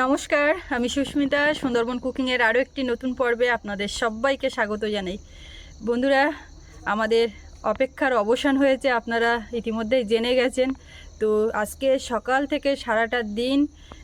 নমস্কার, আমি সুস্মিতা, সুন্দরবন কুকিংয়ের আরও একটি নতুন পর্বে আপনাদের সবাইকে স্বাগত জানাই। বন্ধুরা, আমাদের অপেক্ষার অবসান হয়েছে, আপনারা ইতিমধ্যেই জেনে গেছেন। তো আজকে সকাল থেকে সারাটা দিন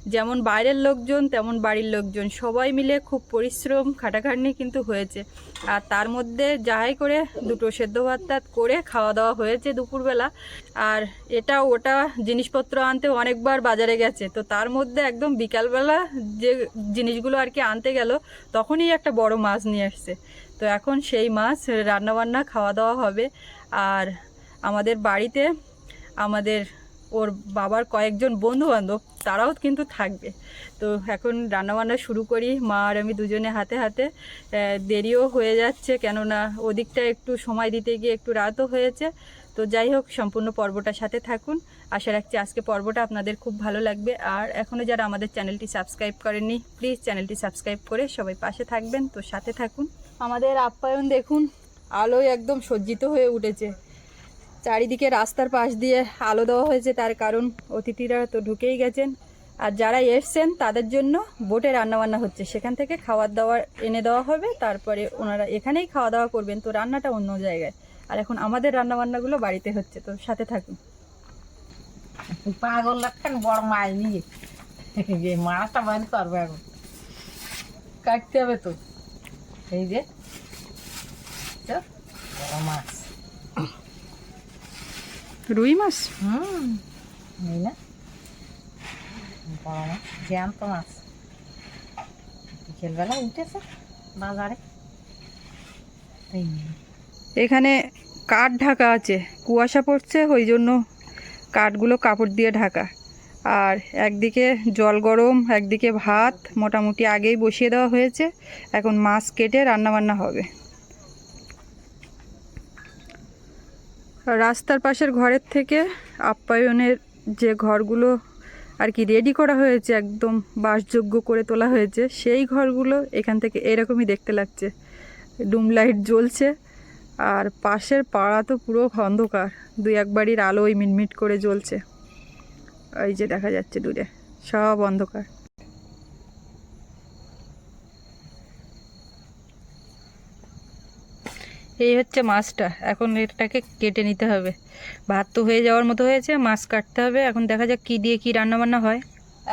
যেমন বাইরের লোকজন, তেমন বাড়ির লোকজন। সবাই মিলে খুব পরিশ্রম, খাটাখাটনি কিন্তু হয়েছে। আর তার মধ্যে যাহাই করে দুটো সেদ্ধ ভাত টাত করে খাওয়া দাওয়া হয়েছে দুপুরবেলা। আর এটা ওটা জিনিসপত্র আনতে অনেকবার বাজারে গেছে। তো তার মধ্যে একদম বিকালবেলা যে জিনিসগুলো আর কি আনতে গেল, তখনই একটা বড় মাছ নিয়ে আসছে। তো এখন সেই মাছ রান্নাবান্না, খাওয়া দাওয়া হবে। আর আমাদের বাড়িতে আমাদের ওর বাবার কয়েকজন বন্ধু বান্ধব তারাও কিন্তু থাকবে। তো এখন রান্নাবান্না শুরু করি, মা আর আমি দুজনে হাতে হাতে। দেরিও হয়ে যাচ্ছে, কেননা ওদিকটা একটু সময় দিতে গিয়ে একটু রাতও হয়েছে। তো যাই হোক, সম্পূর্ণ পর্বটার সাথে থাকুন। আশা রাখছি আজকে পর্বটা আপনাদের খুব ভালো লাগবে। আর এখনও যারা আমাদের চ্যানেলটি সাবস্ক্রাইব করেননি, প্লিজ চ্যানেলটি সাবস্ক্রাইব করে সবাই পাশে থাকবেন। তো সাথে থাকুন। আমাদের আপ্যায়ন দেখুন, আলোয় একদম সজ্জিত হয়ে উঠেছে। চারিদিকে রাস্তার পাশ দিয়ে আলো দেওয়া হয়েছে, তার কারণ অতিথিরা তো ঢুকেই গেছেন। আর যারা এসছেন, তাদের জন্য বোটে রান্নাবান্না হচ্ছে। সেখান থেকে খাবার দাবার এনে দেওয়া হবে, তারপরে ওনারা এখানেই খাওয়া দাওয়া করবেন। তো রান্নাটা অন্য জায়গায়। আর এখন আমাদের রান্নাবান্নাগুলো বাড়িতে হচ্ছে। তো সাথে থাকুন। পাগল লাগছেন বড় মাছ নিয়ে। যে মাছটা বানি করবে এখন। কাটতে হবে তো। এই যে বড় মাছ। রুই মাছ হুম না বড় মাছ জ্যান্ত মাছ বিকেলবেলা উঠেছে বাজারে এখানে কাঠ ঢাকা আছে। কুয়াশা পড়ছে ওই জন্য কাঠগুলো কাপড় দিয়ে ঢাকা। আর একদিকে জল গরম একদিকে ভাত মোটামুটি আগেই বসিয়ে দেওয়া হয়েছে। এখন মাছ কেটে রান্নাবান্না হবে। রাস্তার পাশের ঘরের থেকে আপ্যায়নের যে ঘরগুলো আর কি রেডি করা হয়েছে, একদম বাসযোগ্য করে তোলা হয়েছে, সেই ঘরগুলো এখান থেকে এরকমই দেখতে লাগছে। ডুম লাইট জ্বলছে, আর পাশের পাড়া তো পুরো অন্ধকার। দুই এক বাড়ির আলো ওই মিটমিট করে জ্বলছে। ওই যে দেখা যাচ্ছে দূরে, সব অন্ধকার। এই হচ্ছে মাছটা। এখন এটাকে কেটে নিতে হবে। ভাত তো হয়ে যাওয়ার মতো হয়েছে মাছ কাটতে হবে। এখন দেখা যাক কি দিয়ে কি রান্না বান্না হয়।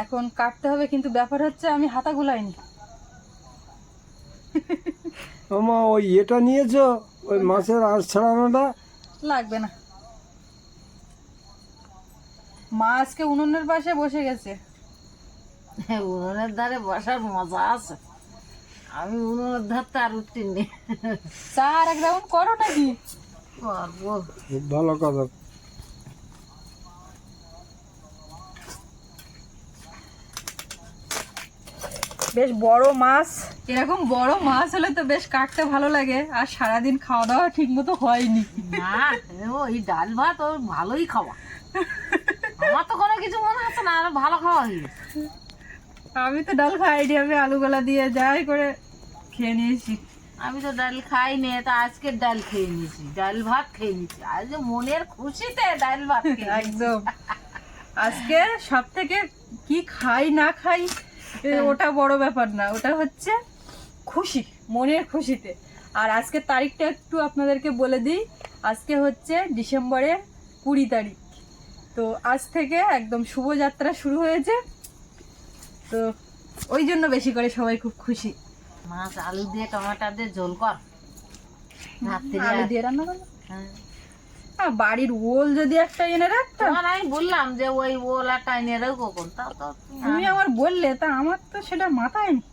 এখন কাটতে হবে কিন্তু ব্যাপার হচ্ছে আমি হাতা গুলাইনি। আমা ওই এটা নিয়েছো? ওই মাছের আঁশ ছাড়ানোটা? লাগবে না। মা আজকে উনুনের পাশে বসে গেছে। উনুনের ধারে বসার মজা আছে। আমি উনুনের ধারতে আর চা আর এক রাউন্ড করো নাকি? করব। খুব ভালো কথা। বেশ বড় মাছ। এরকম বড় মাছ হলে তো বেশ কাটতে ভালো লাগে আর সারাদিন খাওয়া দাওয়া ঠিক মতো হয়নি। না ওই ডাল ভাত ওর ভালোই খাওয়া। আমার তো কোনো কিছু মনে হচ্ছে না আর ভালো খাওয়া আমি তো ডাল খাইনি আমি আলু গোলা দিয়ে যাই করে খেয়ে নিয়েছি। আমি তো ডাল খাই নি তা আজকে ডাল খেয়ে নিয়েছি। ডাল ভাত খেয়ে নিয়েছি। আজ মনের খুশিতে ডাল ভাত একদম। আজকে সব থেকে কি খাই না খাই ওটা বড় ব্যাপার না। ওটা হচ্ছে খুশি মনের খুশিতে। আর আজকে তারিখটা একটু আপনাদেরকে বলে দিই। আজকে হচ্ছে ডিসেম্বরের কুড়ি তারিখ। তো আজ থেকে একদম শুভযাত্রা শুরু হয়েছে। তো ওই জন্য বেশি করে সবাই খুব খুশি। মাছ আলু দিয়ে টমাটো দিয়ে ঝোল কর। রাত্রি আলু দিয়ে রান্না করব? হ্যাঁ। বাড়ির ওল যদি একটা এনে রাখতাম আমি বললাম যে ওই টাইনে রেখো তা তুমি আমার বললে তা আমার তো সেটা মাথায় নেই।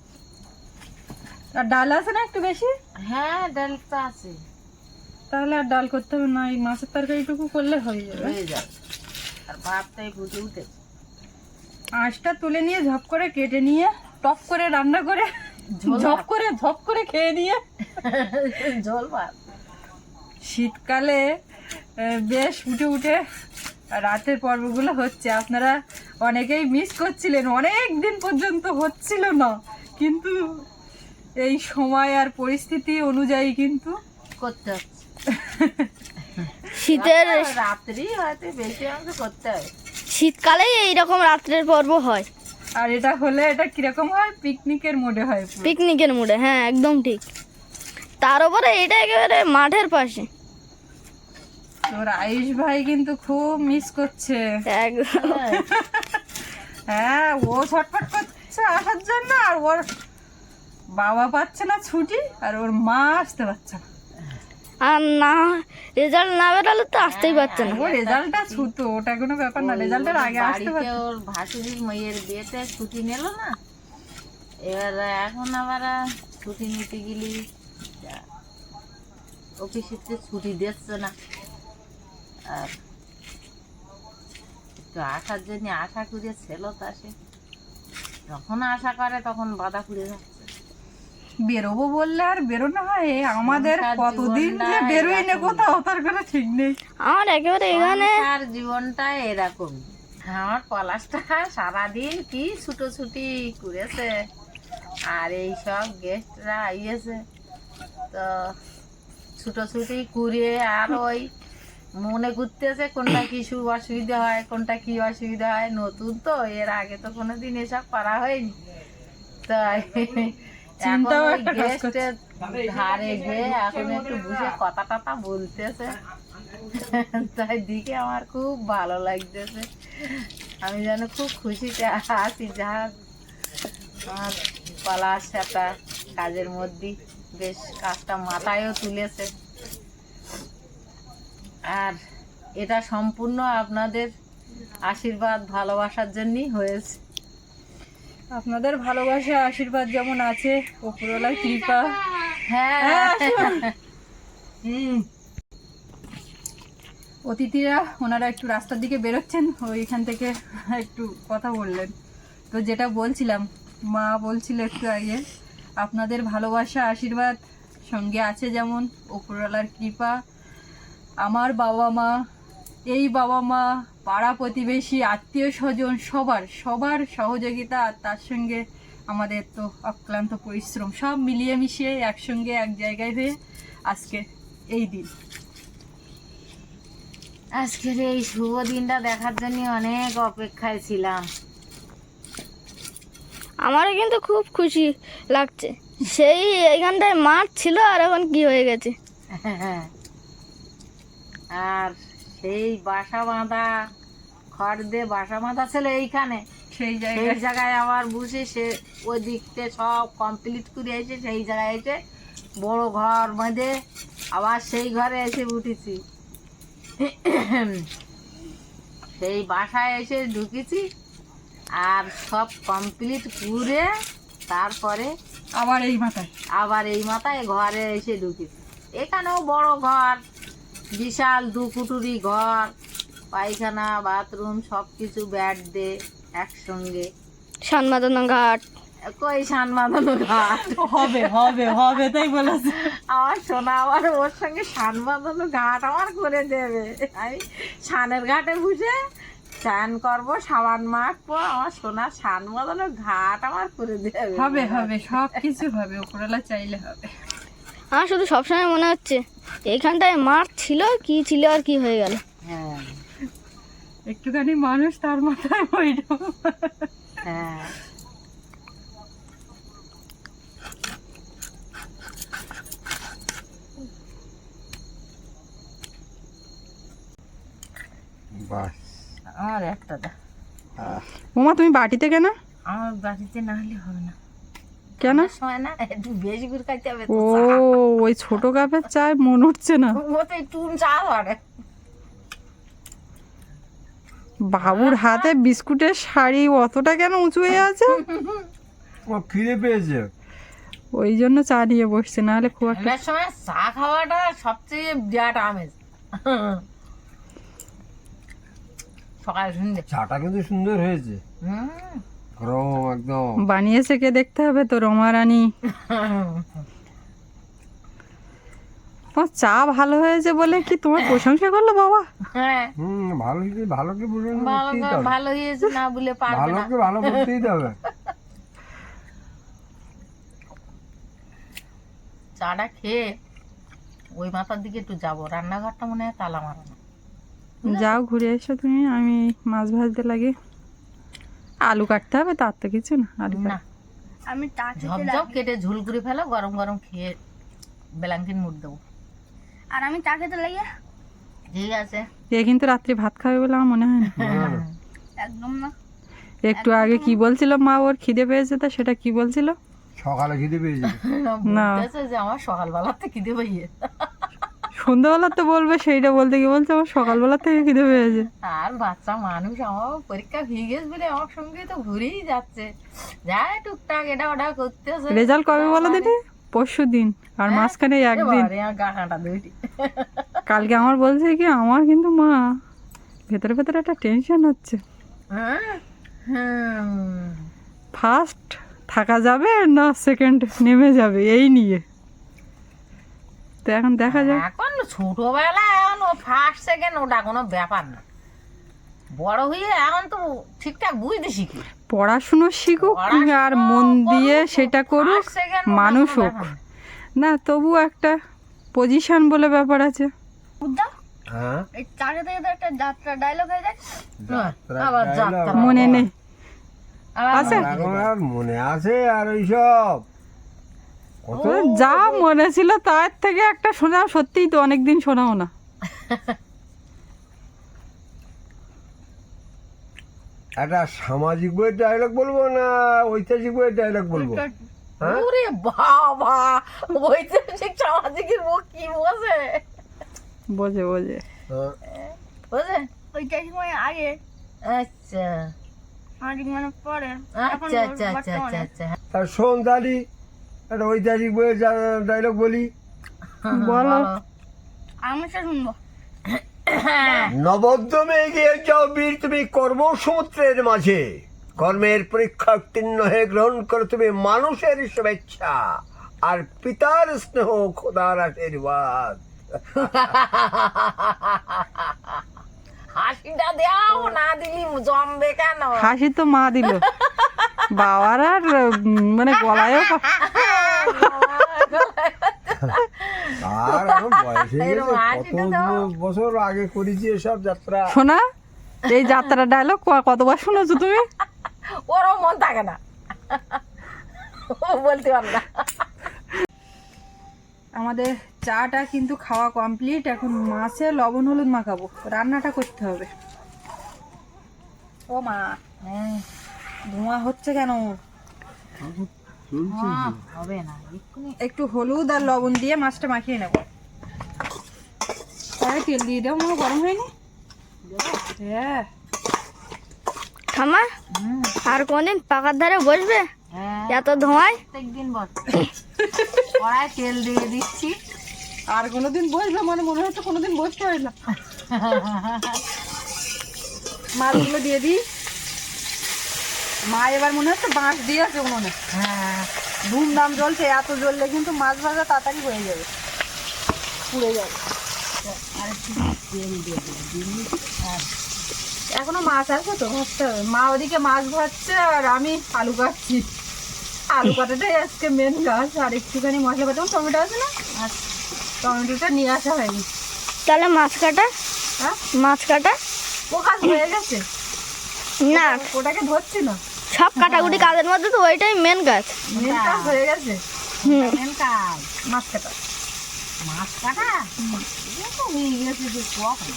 আর ডাল আছে না একটু বেশি? হ্যাঁ ডাল তো আছে। তাহলে আর ডাল করতে হবে না এই মাছের তরকারিটুকু করলে হয়ে যাবে। হয়ে যাবে। আর ভাতটাই ফুটে উঠে আঁশটা তুলে নিয়ে ঝপ করে কেটে নিয়ে টপ করে রান্না করে ঝপ করে ঝপ করে খেয়ে নিয়ে। ঝোল ভাত। শীতকালে বেশ উঠে উঠে রাতের পর্বগুলো হচ্ছে। আপনারা অনেকেই মিস করছিলেন অনেক দিন পর্যন্ত হচ্ছিল না। কিন্তু এই সময় আর পরিস্থিতি অনুযায়ী কিন্তু করতে হচ্ছে। শীতের রাত্রি হয়তো বেশি অংশ করতে হয়। শীতকালেই এইরকম রাত্রের পর্ব হয়। আর এটা হলে এটা কীরকম হয়? পিকনিকের মোডে হয় পিকনিকের মুডে হ্যাঁ একদম ঠিক। তার উপরে এটা একেবারে মাঠের পাশে। তোর আয়ুষ ভাই কিন্তু খুব মিস করছে। একদম হ্যাঁ ও ছটফট করছে আসার জন্য আর ওর বাবা পাচ্ছে না ছুটি আর ওর মা আসতে পারছে না। আর না রেজাল্ট না বেরালে তো আসতেই পারছে না। ও রেজাল্টটা ছুতো ওটা কোনো ব্যাপার না রেজাল্টের আগে আসতে পারছে। ওর ভাসুরির মেয়ের বিয়েতে ছুটি নিল না এবার এখন আবার ছুটি নিতে গেলি অফিসে ছুটি দিচ্ছে না। আর একটু আসার জন্য আশা করে ছিল তা সে যখন আশা করে তখন বাধা খুলে যাচ্ছে বেরোবো বললে আর বেরোনো হয়? আমাদের কতদিন যে বেরোই না। কোথাও? তার কোনো ঠিক নেই। আমার একেবারে এখানে আর জীবনটা এরকম। আমার পলাশটা সারাদিন কি ছুটোছুটি করেছে। আর এই সব গেস্টরা আইয়েছে। তো ছুটোছুটি করে আর ওই মনে করতেছে কোনটা কি সু অসুবিধা হয় কোনটা কি অসুবিধা হয়। নতুন তো এর আগে তো কোনোদিন এসব করা হয়নি। তাই চিন্তাও একটা কাজ করছে। ধারে গিয়ে এখন একটু বসে কথা টথা বলতেছে। তাই দিকে আমার খুব ভালো লাগতেছে। আমি যেন খুব খুশিতে আছি যা আমার পলাশ একটা কাজের মধ্যে বেশ কাজটা মাথায়ও তুলেছে। আর এটা সম্পূর্ণ আপনাদের আশীর্বাদ ভালোবাসার জন্যই হয়েছে। আপনাদের ভালোবাসা আশীর্বাদ যেমন আছে ওপরওয়ালার কৃপা। হ্যাঁ। হুম। অতিথিরা ওনারা একটু রাস্তার দিকে বেরোচ্ছেন ওইখান থেকে একটু কথা বললেন। তো যেটা বলছিলাম মা বলছিল একটু আগে আপনাদের ভালোবাসা আশীর্বাদ সঙ্গে আছে যেমন ওপরওয়ালার কৃপা আমার বাবা মা এই বাবা মা পাড়া প্রতিবেশী আত্মীয় স্বজন সবার সবার সহযোগিতা আর তার সঙ্গে আমাদের তো অক্লান্ত পরিশ্রম সব মিলিয়ে মিশিয়ে একসঙ্গে এক জায়গায় হয়ে আজকে এই দিন। আজকের এই শুভ দিনটা দেখার জন্য অনেক অপেক্ষায় ছিলাম। আমারও কিন্তু খুব খুশি লাগছে। সেই এইখানটায় মাঠ ছিল আর এখন কি হয়ে গেছে? আর সেই বাসা বাঁধা খড় দিয়ে বাসা বাঁধা ছিল এইখানে। সেই জায়গায়। জায়গায় আবার বসে সে ওই দিকতে সব কমপ্লিট করে এসে সেই জায়গায় এসে বড় ঘর বাঁধে আবার সেই ঘরে এসে উঠেছি। সেই বাসায় এসে ঢুকেছি আর সব কমপ্লিট করে তারপরে আবার এই মাথায়। আবার এই মাথায় ঘরে এসে ঢুকেছি। এখানেও বড় ঘর। বিশাল দু কুটুরি ঘর পায়খানা বাথরুম সব কিছু ব্যাট দে একসঙ্গে। সানমাদানা ঘাট। কই সান বাঁধানো ঘাট? হবে হবে হবে তাই বলেছে। আমার সোনা আবার ওর সঙ্গে সান ঘাট আমার করে দেবে। আমি সানের ঘাটে বসে স্নান করব সাবান মাখবো আমার সোনা সান ঘাট আমার করে দেবে। হবে হবে সব কিছু হবে ওপরওয়ালা চাইলে হবে। আমার শুধু সবসময় মনে হচ্ছে এইখানটায় মাঠ ছিল কি ছিল আর কি হয়ে গেল। হ্যাঁ। একটুখানি মানুষ তার মাথায় ওইটা হ্যাঁ। বাস। আমার একটা দা। ওমা তুমি বাটিতে কেন? আমার বাড়িতে না হলে হবে না। কেন? একটু বেশি করে খাইতে হবে ও ওই ছোট কাপের চায় মনে উঠছে না। ও তো একটু চা ধরে। বাবুর হাতে বিস্কুটের শাড়ি অতটা কেন উঁচু হয়ে আছে? ও খিদে পেয়েছে। ওই জন্য চা নিয়ে বসছে নাহলে খুব একটা সময় চা খাওয়াটা সবচেয়ে বিরাট আমেজ। সকাল সন্ধ্যে চাটা কিন্তু সুন্দর হয়েছে। হুম। গরম একদম। বানিয়েছে কে দেখতে হবে তো রমা রানী। ও চা ভালো হয়েছে বলে কি তোমার প্রশংসা করল বাবা? হ্যাঁ। হুম ভালো কি ভালো কি ভালো ভালো হয়েছে না বলে পারবে ভালো কি ভালো করতেই হবে। চাটা খেয়ে ওই মাথার দিকে একটু যাব। রান্নাঘরটা মনে হয় তালা মারানো যাও ঘুরে এসো তুমি আমি মাছ ভাজতে লাগে। আলু কাটতে হবে তার তো কিছু না আলু না। আমি ঝপঝপ কেটে ঝুল করে ফেলো গরম গরম খেয়ে বেলাঙ্কিন মুড় দেবো। আর আমি চা খেতে লাগে ঠিক আছে। এ কিন্তু রাত্রি ভাত খাবে বলে আমার মনে হয় না। একদম না। একটু আগে কি বলছিল মা ওর খিদে পেয়েছে তা সেটা কি বলছিল? সকালে খিদে পেয়েছে। না। বলতেছে যে আমার সকালবেলাতে খিদে পাইয়ে সন্ধ্যাবেলা তো বলবে সেইটা বলতে কি বলছে আমার সকালবেলা থেকে খিদে পেয়েছে। আর বাচ্চা মানুষ আমার পরীক্ষা হয়ে গেছে বলে আমার সঙ্গে তো ঘুরেই যাচ্ছে। যায় টুকটাক এটা ওটা করতেছে। রেজাল্ট কবে বলো দিদি পরশু দিন আর মাঝখানে একদিন কালকে আমার বলছে কি আমার কিন্তু মা ভেতরে ভেতরে একটা টেনশন হচ্ছে। হ্যাঁ? ফার্স্ট থাকা যাবে না সেকেন্ড নেমে যাবে এই নিয়ে। তো এখন দেখা যাক। এখন ছোটবেলা এখন ও ফার্স্ট সেকেন্ড ওটা কোনো ব্যাপার না। বড় হয়ে এখন তো ঠিকঠাক বুঝতে শিখি। পড়াশুনো শিখুক আর মন দিয়ে সেটা করুক মানুষ হোক। না। তবু একটা পজিশন বলে ব্যাপার আছে। হ্যাঁ। এই চা খেতে খেতে একটা যাত্রা ডায়লগ হয়ে যায়। আবার যাত্রা। মনে নেই। আছে? আর মনে আছে আর ওইসব। যা মনে ছিল তার থেকে একটা শোনাও সত্যিই তো অনেকদিন শোনাও না। একটা সামাজিক বইয়ের ডায়লগ বলব না ঐতিহাসিক বইয়ের ডায়লগ বলব? হ্যাঁ? ওরে বাবা! ঐতিহাসিক সামাজিকের কি বোঝে বোঝে বোঝে হ্যাঁ। বোঝে ওইটাই সময় আগে? আচ্ছা। সামাজিক মানে পরে। আচ্ছা আচ্ছা আচ্ছা আচ্ছা। আচ্ছা। আর শোন একটা ঐতিহাসিক বইয়ের ডায়লগ বলি। বলো। আমি সে শুনব। নবদ্যমে এগিয়ে যাও বীর তুমি কর্মসমুদ্রের মাঝে। কর্মের পরীক্ষা উত্তীর্ণ হয়ে গ্রহণ করো তুমি মানুষের শুভেচ্ছা আর পিতার স্নেহ খোদার আশীর্বাদ। হাসিটা দেও না দিলি জমবে কেন? হাসি তো মা দিল। বাবার আর মানে দাও। বছর আগে করেছি এসব যাত্রা? শোনা এই যাত্রা ডায়লগ কতবার শুনেছো তুমি? ওরও মন থাকে না। ও বলতে পারে না। আমাদের চাটা কিন্তু খাওয়া কমপ্লিট এখন মাছে লবণ হলুদ মাখাবো। রান্নাটা করতে হবে। ও মা হ্যাঁ, ধোঁয়া হচ্ছে কেন? হবে না একটু হলুদ আর লবণ দিয়ে মাছটা মাখিয়ে নেব। তাহলে তেল দিয়ে দাও মনে গরম হয়নি? হ্যাঁ। আর কোনদিন পাকার ধারে বসবে? এত ধোঁয়ায়? প্রত্যেকদিন বল তেল দিয়ে দিচ্ছি। আর কোনোদিন বসবে মানে মনে হচ্ছে কোনোদিন বসতে হয় না। মাছগুলো দিয়ে দিই। মা এবার মনে হচ্ছে বাঁশ দিয়েছে উনুনে। হ্যাঁ। ধুমধাম জ্বলছে এত জ্বললে কিন্তু মাছ ভাজা তাড়াতাড়ি হয়ে যাবে। পুড়ে যাবে। এখনও মাছ আছে তো? মা ওদিকে মাছ ভাজছে আর আমি আলু কাটছি আলু কাটাটাই আজকে মেন কাজ আর একটুখানি মশলা বাটাম টমেটো আছে না? টমেটোটা নিয়ে আসা হয়নি। তাহলে মাছ কাটা? হ্যাঁ? মাছ কাটা? ও কাজ হয়ে গেছে। না। ওটাকে ধরছি না। সব কাটাকুটি কাজের মধ্যে তো ওইটাই মেন কাজ। মেন কাজ হয়ে গেছে। হুম। মেন কাজ মাছ কাটা। মাছ কাটা? তো হয়ে গেছে যে কখন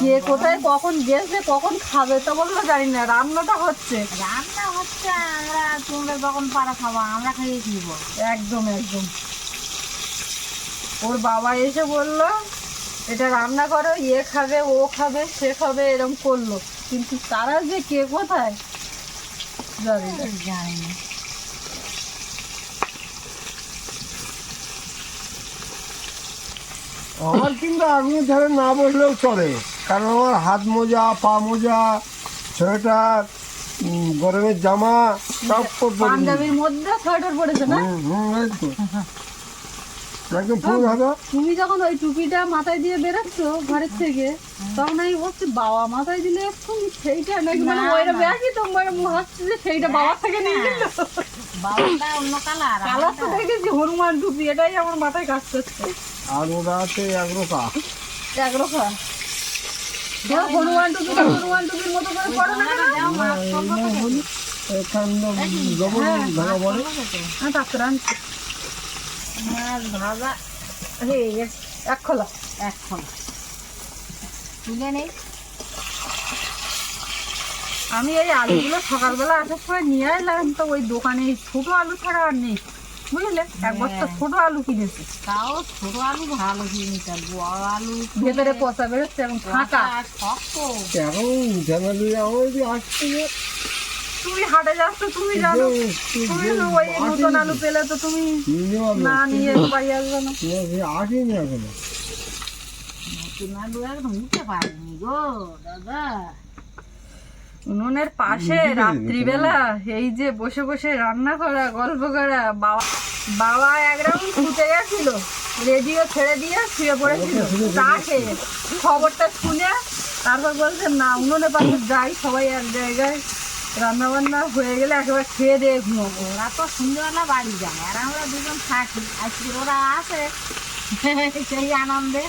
কে কোথায় কখন গেছে কখন খাবে তা বলল জানি না রান্নাটা হচ্ছে। রান্না হচ্ছে আমরা তোমরা যখন পারা খাবা আমরা খাইয়ে দিব একদম একদম। ওর বাবা এসে বলল এটা রান্না করো ইয়ে খাবে ও খাবে সে খাবে এরকম করল। কিন্তু তারা যে কে কোথায় জানি না। জানি না। আমার কিন্তু আগুনের ধারে না বসলেও চলে। কারণ আমার হাত মোজা পা মোজা সোয়েটার গরমের জামা সব। পাঞ্জাবির মধ্যে সোয়েটার পড়েছে না? হুম। একদম ফুল তুমি যখন ওই টুপিটা মাথায় দিয়ে বেরোচ্ছ ঘরের থেকে তখন আমি বলছি বাবা মাথায় দিলে এখন সেইটা নাকি মানে ওইটা ব্যাগই তো মানে যে সেইটা বাবার থেকে নিয়ে বাবাটা অন্য কালার কালার তো দেখেছি হনুমান টুপি এটাই আমার মাথায় কাজ করছে। আর ওরা আছে একরোকা একরোখা দাও হনুমান টুপি হনুমান টুপির মতো করে না। হ্যাঁ মাছ ভাজা এক খোলা তুলে নেই আমি এই আলুগুলো সকালবেলা আসার সময় নিয়ে এলাম তো ওই দোকানে ছোট আলু ছাড়া আর নেই বুঝলে এক বস্তা ছোট আলু কিনেছি। তাও ছোট আলু ভালো কিনতে বড় আলু ভেতরে পচা বেরোচ্ছে এবং ফাঁকা। শক্ত। এখন জানালি আমার আসছে তুমি হাটে যাচ্ছ তুমি জানো। তুমি তো ওই নতুন আলু পেলে তো তুমি না নিয়ে বাড়ি আসবে না। আসেনি এখনও? নতুন আলু একদম উঠতে পারিনি গো দাদা। উনুনের পাশে রাত্রিবেলা এই যে বসে বসে রান্না করা গল্প করা বাবা বাবা এক রাউন্ড ছুটে গেছিল রেডিও ছেড়ে দিয়ে শুয়ে পড়েছিল। চা খেয়ে খবরটা শুনে তারপর বলছে না উনুনের পাশে যাই সবাই এক জায়গায় রান্না বান্না হয়ে গেলে একেবারে খেয়ে দিয়ে ঘুমাবো। ওরা তো সন্ধ্যেবেলা বাড়ি যায় আর আমরা দুজন থাকি। আজকে ওরা আসে সেই আনন্দে।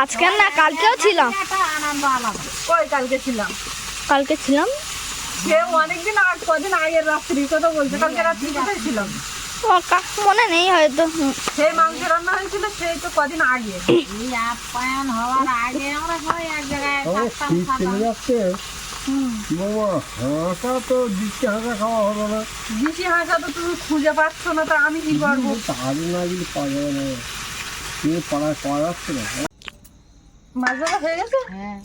আজকে না কালকেও ছিলাম। আনন্দ আলাদা। ওই কালকে ছিলাম? কালকে ছিলাম। সে অনেকদিন আগ কদিন আগের রাত্রির কথা বলছে। কালকে রাত্রি কোথায় ছিলাম কা- মনে নেই হয়তো। সেই মাংস রান্না হয়েছিল সেই তো কদিন আগে। আপ্যায়ন হওয়ার আগে আমরা সবাই এক জায়গায় হাঁসা তো দিচ্ছে হাঁসা খাওয়া হলো না। দিশি হাঁসা তো তুমি খুঁজে পাচ্ছ না তো আমি কি করব? তাহলে না গেলে পাওয়া যাবে না। তুমি পাড়ায় পাওয়া যাচ্ছে না। মাছ ধরা হয়ে গেছে? হ্যাঁ।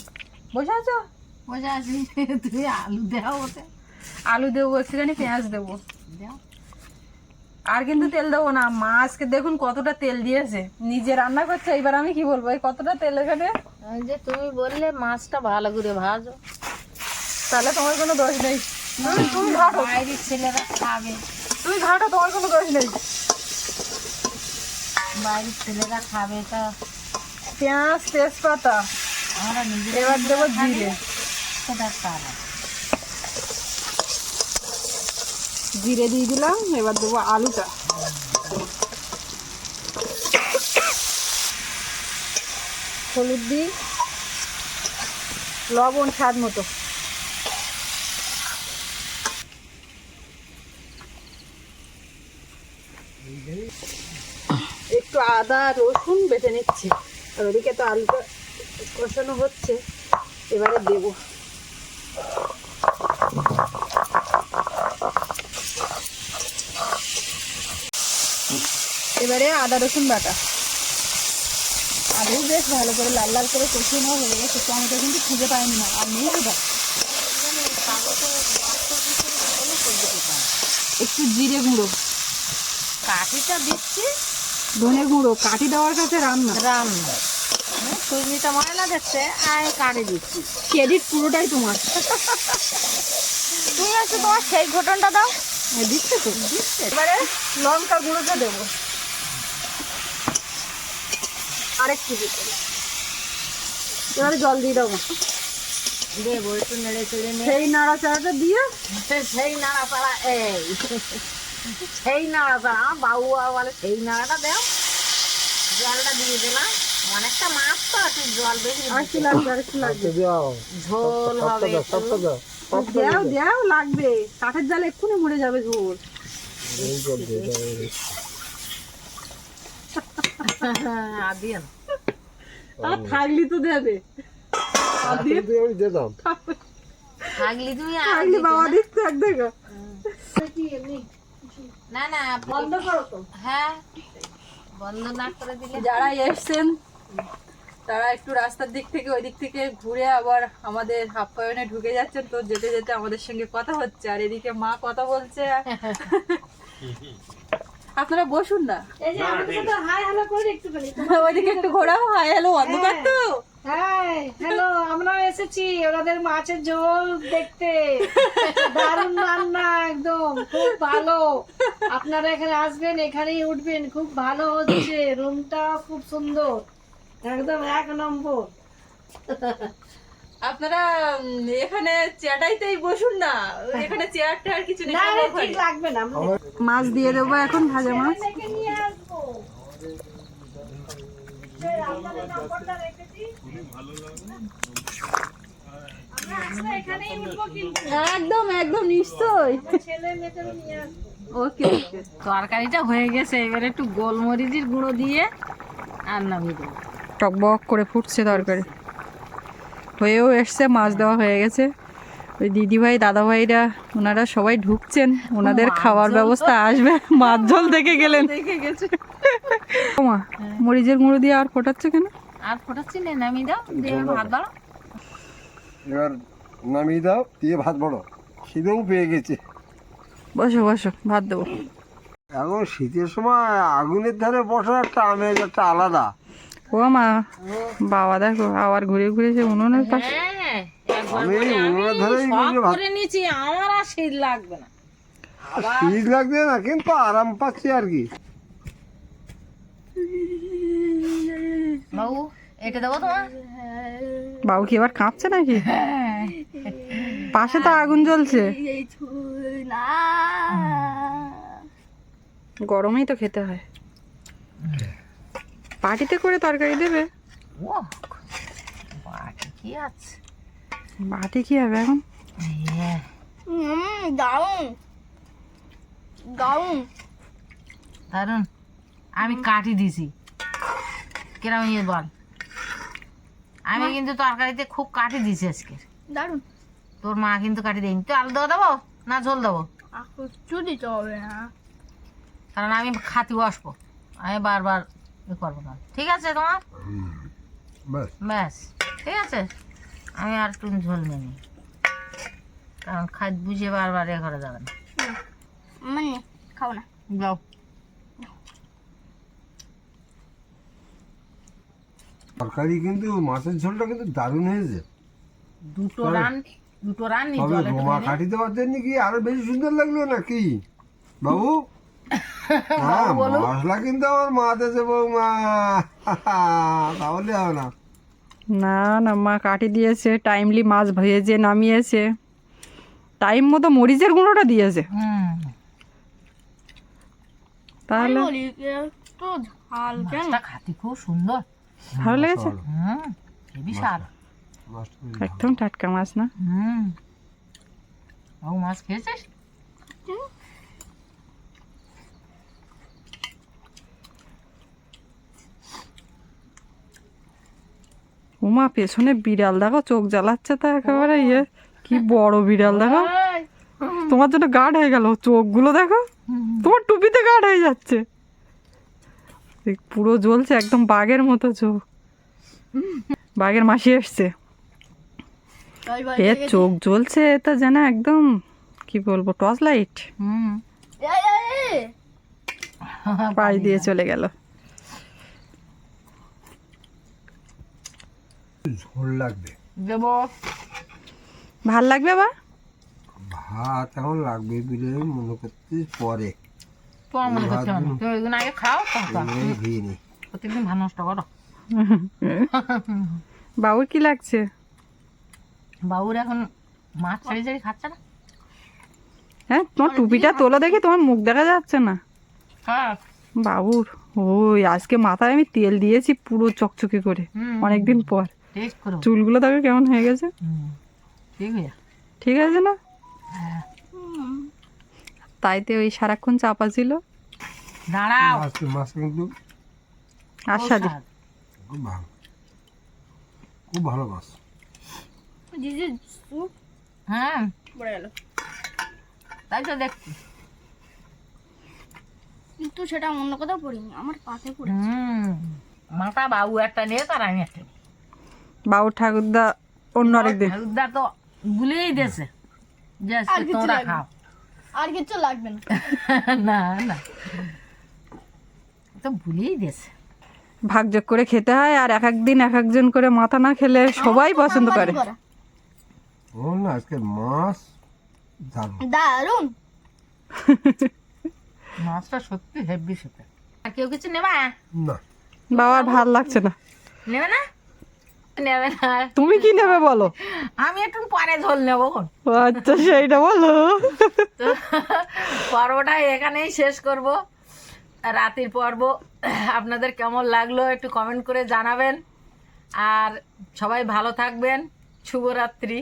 বসে আছো? বসে আছি। তুই আলু দেওয়া ওতে আলু দেবো একটুখানি পেঁয়াজ দেবো। আর কিন্তু তেল দেবো না। মাছকে দেখুন কতটা তেল দিয়েছে। নিজে রান্না করছে এবার আমি কি বলব? এই কতটা তেল এখানে? যে তুমি বললে মাছটা ভালো করে ভাজো। তাহলে তোমার কোনো দোষ নেই। তুমি- তুমি ঘাটো বাইরের ছেলেরা খাবে। তুমি ঘাটো তোমার কোনো দোষ নেই। বাইরের ছেলেরা খাবে তা। পেঁয়াজ তেজপাতা। এবার দেবো জিরে। তারা জিরে দিয়ে দিলাম, এবার দেবো আলুটা। হলুদ দিই লবণ স্বাদ মতো। একটু আদা, রসুন বেটে নিচ্ছি। আর ওদিকে তো আলুটা কষানো হচ্ছে, এবারে দেবো। এবারে আদা রসুন বাটা। আলু বেশ ভালো করে লাল লাল করে কষিয়ে নেওয়া হয়ে গেছে টমেটো কিন্তু খুঁজে পাইনি না। আর নেই কোথাও একটু জিরে গুঁড়ো। কাঠিটা দিচ্ছি। ধনে গুঁড়ো। কাঠি দেওয়ার কাছে রান্না। রান্না। সুজিটা ময়লা দিচ্ছে আর কাটে দিচ্ছি। ক্রেডিট পুরোটাই তোমার। তুমি হচ্ছে তোমার সেই ঘটনটা দাও। হ্যাঁ, দিচ্ছে তো। এবারে লঙ্কা গুঁড়োটা দেবো। আরেকটু দিতে এবারে জল দিয়ে দেবো। দেবো একটু নেড়ে চেড়ে নে। সেই নাড়াচাড়াটা দিয়ে সেই নাড়া পাড়া এই। সেই বাবু বাবা বলে সেই নাড়াটা দেও। জলটা দিয়ে দিলাম। অনেকটা মাছ তো একটু জল বেশি লাগবে লাগবে। ঝোল হবে একটু। সবটা দাও দেও দেও। লাগবে। কাঠের জাল এক্ষুনি মরে যাবে ঝোল। আর থাকলি তো দেবে। থাকলি তুমি থাকলি বাবা দিচ্ছে এক দেখা। না না বন্ধ করো তো। হ্যাঁ বন্ধ না করে দিলে। যারা এসছেন তারা একটু রাস্তার দিক থেকে ওই দিক থেকে ঘুরে আবার আমাদের আপ্যায়নে ঢুকে যাচ্ছেন তো যেতে যেতে আমাদের সঙ্গে কথা হচ্ছে। আর এদিকে মা কথা বলছে। আপনারা বসুন না। ওইদিকে একটু ঘোরাও হাই হ্যালো অন্ধকার তো হ্যাঁ হ্যালো আমরা এসেছি ওনাদের মাছের ঝোল দেখতে। দারুণ রান্না একদম খুব ভালো। আপনারা এখানে আসবেন এখানেই উঠবেন খুব ভালো হচ্ছে। রুমটা খুব সুন্দর। একদম এক নম্বর। আপনারা এখানে চেয়ারটাইতেই বসুন না। এখানে চেয়ারটা আর কিছু নেই। ঠিক লাগবে না মাছ দিয়ে দেবো এখন ভাজা মাছ। একদম একদম নিশ্চয় ওকে ওকে। তরকারিটা হয়ে গেছে এবার একটু গোলমরিচের গুঁড়ো দিয়ে আর নামিয়ে দেবো। টকবক করে ফুটছে তরকারি। হয়েও এসছে মাছ দেওয়া হয়ে গেছে। ওই দিদিভাই দাদাভাইরা ওনারা সবাই ঢুকছেন। ওনাদের খাওয়ার ব্যবস্থা আসবে। মাছ ঝোল দেখে গেলেন। দেখে গেছে। মা মরিচের গুঁড়ো দিয়ে আর ফোটাচ্ছে কেন? আর ফোটাচ্ছি না নামিয়ে দাও দিয়ে ভাত দাও। এবার নামিয়ে দাও দিয়ে ভাত বড় খিদেও পেয়ে গেছে। বসো বসো ভাত দেবো। এখন শীতের সময় আগুনের ধারে বসার একটা আমেজ একটা আলাদা। ও মা বাবা দেখো আবার ঘুরে ঘুরে সে উনুনের পাশে হ্যাঁ একবার আমি উনুনের ধারেই ভাত করে নিয়েছি আমার আর শীত লাগবে না। শীত লাগছে না কিন্তু আরাম পাচ্ছি আর কি। বাবু এটা দেবো তোমার? বাবু কি এবার কাঁপছে নাকি? পাশে তো আগুন জ্বলছে। না। গরমেই তো খেতে হয়। পাটিতে করে তরকারি দেবে? ও বাটি কি আছে? বাটি কি হবে এখন? দারুণ দারুণ দারুণ আমি কাটি দিছি। কিরম ইয়ে বল? আমি কিন্তু তরকারিতে খুব কাটি দিছি আজকে। দারুণ তোর মা কিন্তু কাটি দেয়নি। তো আলু দেওয়া দেবো না ঝোল দেবো? দিতে হবে না। কারণ আমি খাতি বসবো। আমি বারবার করব না ঠিক আছে তোমার? ব্যাস। ঠিক আছে? আমি আর একটু ঝোল নিয়ে নিই। কারণ খাদ বুঝে বারবার এ করা যাবে না। মানে খাও না। যাও। তরকারি কিন্তু মাছের ঝোলটা কিন্তু দারুণ হয়েছে। দুটো রান দুটো রান নি তবে জলে কাঠি দেওয়ার জন্য কি আরও বেশি সুন্দর লাগল নাকি? বাবু? মশলা কিন্তু আমার মাতে যে বৌমা। তাহলে হবে না। না না মা কাটি দিয়েছে টাইমলি মাছ ভেজে নামিয়েছে। টাইম মতো মরিচের গুঁড়োটা দিয়েছে। তাহলে খাতি খুব সুন্দর। ভালো লেগেছে? একদম টাটকা মাছ না? হুম। ও মাছ খেয়েছিস? উমা পেছনে বিড়াল দেখো চোখ জ্বালাচ্ছে তো একেবারে ইয়ে কি বড় বিড়াল দেখো। তোমার জন্য গার্ড হয়ে গেল চোখগুলো দেখো তোমার টুপিতে গার্ড হয়ে যাচ্ছে। পুরো জ্বলছে একদম বাঘের মতো চোখ। বাঘের মাসি এসছে। এর চোখ জ্বলছে এটা যেন একদম কি বলব টর্চ লাইট পাশ দিয়ে চলে গেল। ঝোল লাগবে। দেবো। ভালো লাগবে বা ভাত এখন লাগবে বলে মনে করতে পরে। তোমার মনে করতে হবে না। তুমি ওইগুলো আগে খাও তারপর এগুলোই খেয়ে নি প্রত্যেকদিন ভাত নষ্ট করো। বাবুর কি লাগছে? বাবুর এখন মাছ ছেড়ে ছেড়ে খাচ্ছে না। হ্যাঁ তোমার টুপিটা তোলো দেখি তোমার মুখ দেখা যাচ্ছে না। হ্যাঁ। বাবুর ওই আজকে মাথায় আমি তেল দিয়েছি পুরো চকচকে করে হুম। অনেকদিন পর। টেস্ট করো। চুলগুলো দেখো কেমন হয়ে গেছে। ঠিক হয়ে ঠিক আছে না? তাইতে ওই সারাক্ষণ চাপা ছিল। দাঁড়াও। মাছ মাছ কিন্তু আর সাদি স্বাদ। খুব ভালো। খুব ভালো মাছ। হ্যাঁ। পড়ে গেল। তাই তো দেখছি। কিন্তু সেটা অন্য কোথাও পড়িনি আমার পাতে পড়ে হুম মাথা বাবু একটা নিয়ে তার আমি একটা বাবুর ঠাকুরদা অন্য আরেকদিন হলুদদার তো দিয়েছে না। খাও। আর কিছু লাগবে না। না না। তো ভুলেই দিয়েছে ভাগযোগ করে খেতে হয় আর এক একদিন এক একজন করে মাথা না খেলে সবাই পছন্দ করে। করা। ও না আজকে মাছ দারুণ মাছটা সত্যি হেভি সেটা। আর কেউ কিছু নেবা? না। বাবার ভালো লাগছে না। নেবে না? নেবে না। তুমি কি নেবে বলো? আমি একটু পরে ঝোল নেব আচ্ছা সেইটা বলো। তো পর্বটা এখানেই শেষ করব। রাতের পর্ব। আপনাদের কেমন লাগল একটু কমেন্ট করে জানাবেন। আর সবাই ভালো থাকবেন। শুভরাত্রি।